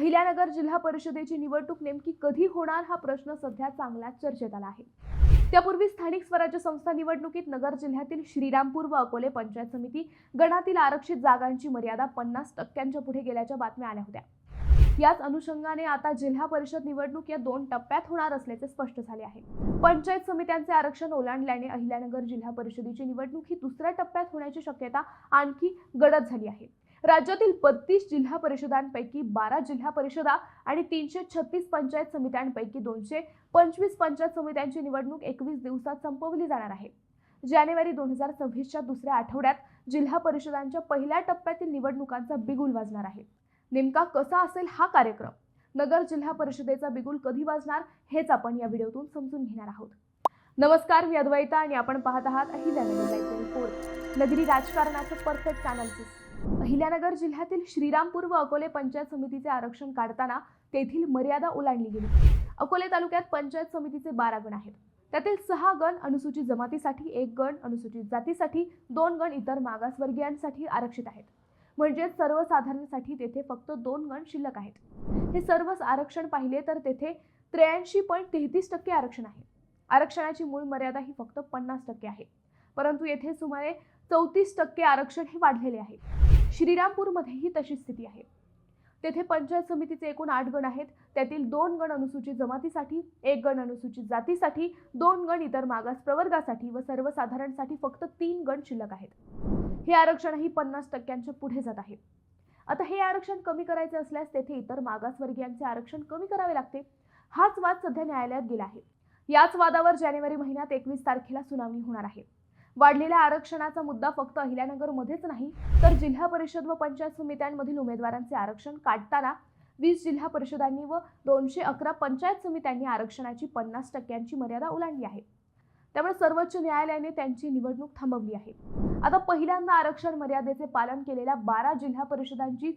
अहिल्यानगर जिल्हा परिषदेची निवडणूक नेमकी कधी होणार हा प्रश्न सध्या चांगलाच चर्चेत आला आहे. त्यापूर्वी स्थानिक स्वराज्य संस्था निवडणुकीत नगर जिल्ह्यातील श्रीरामपूर व अकोले पंचायत समिती गणातील आरक्षित जागांची मर्यादा पन्नास टक्क्यांच्या पुढे गेल्याच्या बातम्या आल्या होत्या. याच अनुषंगाने आता जिल्हा परिषद निवडणूक या दोन टप्प्यात होणार असल्याचे स्पष्ट झाले आहे. पंचायत समित्यांचे आरक्षण ओलांडल्याने अहिल्यानगर जिल्हा परिषदेची निवडणूक ही दुसऱ्या टप्प्यात होण्याची शक्यता आणखी गडद झाली आहे. राज्यातील बत्तीस जिल्हा परिषदांपैकी बारा जिल्हा परिषदा आणि तीनशे छत्तीस पंचायत समित्यांपैकी दोनशे पंचवीस पंचायत समित्यांची निवडणूक एकवीस दिवसात संपवली जाणार आहे. जानेवारी दोन हजार सव्वीसच्या दुसऱ्या आठवड्यात जिल्हा परिषदांच्या पहिल्या टप्प्यातील निवडणुकांचा बिगुल वाजणार आहे. नेमका कसा असेल हा कार्यक्रम? नगर जिल्हा परिषदेचा बिगुल कधी वाजणार हेच आपण या व्हिडिओतून समजून घेणार आहोत. नमस्कार मी अद्वैता आणि आपण पाहत आहात अहिल्यानगर नगरी राजकारणाचं परफेक्ट अनालिसिस अहिल्यानगर जिल्ह्यातील श्रीरामपूर व अकोले पंचायत समितीचे आरक्षण काढताना तेथील मर्यादा ओलांडली गेली. अकोले तालुक्यात पंचायत समितीचे बारा गण आहेत. त्यातील सहा गण अनुसूचित जमातीसाठी एक गण अनुसूचित जातीसाठी दोन गण इतर मागासवर्गीयांसाठी आरक्षित आहेत. म्हणजेच सर्वसाधारणसाठी तेथे फक्त दोन गण शिल्लक आहेत. हे सर्वच आरक्षण पाहिले तर तेथे त्र्याऐंशी पॉईंट तेहतीस टक्के आरक्षण आहे. आरक्षणाची मूळ मर्यादा ही फक्त पन्नास टक्के आहे. परंतु येथे सुमारे चौतीस टक्के आरक्षण हे वाढलेले आहे. श्रीरामपूरमध्येही तशी स्थिती आहे. तेथे पंचायत समितीचे एकूण आठ गण आहेत. त्यातील दोन गण अनुसूचित जमातीसाठी एक गण अनुसूचित जातीसाठी दोन गण इतर मागास प्रवर्गासाठी व सर्वसाधारणसाठी फक्त तीन गण शिल्लक आहेत. हे आरक्षणही पन्नास टक्क्यांच्या पुढे जात आहे. आता हे आरक्षण कमी करायचे असल्यास तेथे इतर मागासवर्गीयांचे आरक्षण कमी करावे लागते. हाच वाद सध्या न्यायालयात गेला आहे. याच वादावर जानेवारी महिन्यात एकवीस तारखेला सुनावणी होणार आहे. वाढलेल्या आरक्षणाचा मुद्दा फक्त अहिल्यानगरमध्येच नाही तर जिल्हा परिषद व पंचायत समित्यांमधील उमेदवारांचे आरक्षण काढताना वीस जिल्हा परिषदांनी व दोनशे अकरा पंचायत समित्यांनी आरक्षणाची पन्नास टक्क्यांची मर्यादा ओलांडली आहे. त्यामुळे सर्वोच्च न्यायालयाने त्यांची निवडणूक थांबवली आहे. आता पहिल्यांदा आरक्षण मर्यादेचे पालन केलेल्या बारा जिल्हा परिषदांचीच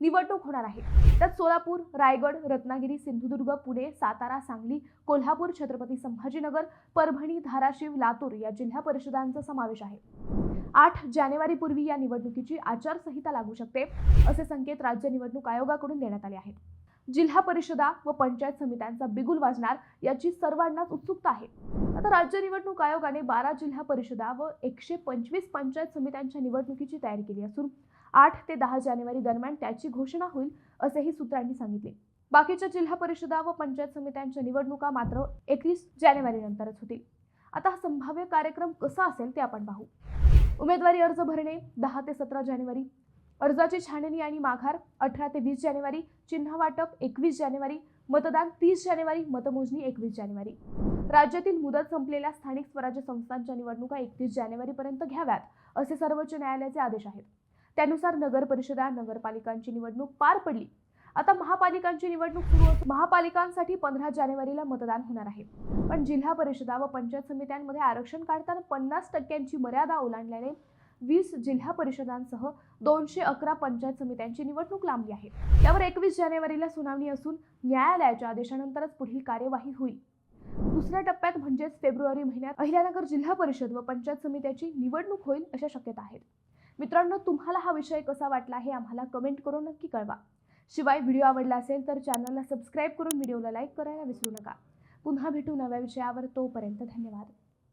निवडणूक होणार आहे. त्यात सोलापूर रायगड रत्नागिरी सिंधुदुर्ग पुणे सातारा सांगली कोल्हापूर छत्रपती संभाजीनगर परभणी धाराशिव लातूर या जिल्हा परिषदांचा समावेश आहे. आठ जानेवारीपूर्वी या निवडणुकीची आचारसंहिता लागू शकते असे संकेत राज्य निवडणूक आयोगाकडून देण्यात आले आहेत. जिल्हा परिषदा व पंचायत समित्यांचा बिगुल वाजणार याची सर्वांनाच उत्सुकता आहे. आता राज्य निवडणूक आयोगाने बारा जिल्हा परिषदा व एकशे पंचवीस पंचायत समित्यांच्या निवडणुकीची तयारी केली असून आठ ते दहा जानेवारी दरम्यान त्याची घोषणा होईल असेही सूत्रांनी सांगितले. बाकीच्या जिल्हा परिषदा व पंचायत समित्यांच्या निवडणुका मात्र एकवीस जानेवारी नंतरच होतील. आता हा संभाव्य कार्यक्रम कसा असेल ते आपण पाहू. उमेदवारी अर्ज भरणे दहा ते सतरा जानेवारी अर्जाची छाननी आणि माघार अठरा ते वीस जानेवारी चिन्ह वाटप एकवीस जानेवारी मतदान तीस जानेवारी मतमोजणी एकवीस जानेवारी. राज्यातील मुदत संपलेल्या स्थानिक स्वराज्य संस्थांच्या निवडणुका एकतीस जानेवारीपर्यंत घ्याव्यात असे सर्वोच्च न्यायालयाचे आदेश आहेत. त्यानुसार नगर परिषदा नगरपालिकांची निवडणूक पार पडली. आता महापालिकांची निवडणूक सुरू असून महापालिकांसाठी पंधरा जानेवारीला मतदान होणार आहे. पण जिल्हा परिषदा व पंचायत समित्यांमध्ये आरक्षण काढताना पन्नास टक्क्यांची मर्यादा ओलांडल्याने वीस जिल्हा परिषदांसह दोनशे अकरा पंचायत समित्यांची निवडणूक लांबली आहे. त्यावर एकवीस जानेवारीला सुनावणी असून न्यायालयाच्या आदेशानंतरच पुढील कार्यवाही होईल. दुसऱ्या टप्प्यात म्हणजेच फेब्रुवारी महिन्यात अहिल्यानगर जिल्हा परिषद व पंचायत समित्याची निवडणूक होईल अशा शक्यता आहेत. मित्रांनो तुम्हाला हा विषय कसा वाटला हे आम्हाला कमेंट करून नक्की कळवा. शिवाय व्हिडिओ आवडला असेल तर चॅनलला सबस्क्राईब करून व्हिडिओला लाईक करायला विसरू नका. पुन्हा भेटू नव्या विषयावर तोपर्यंत धन्यवाद.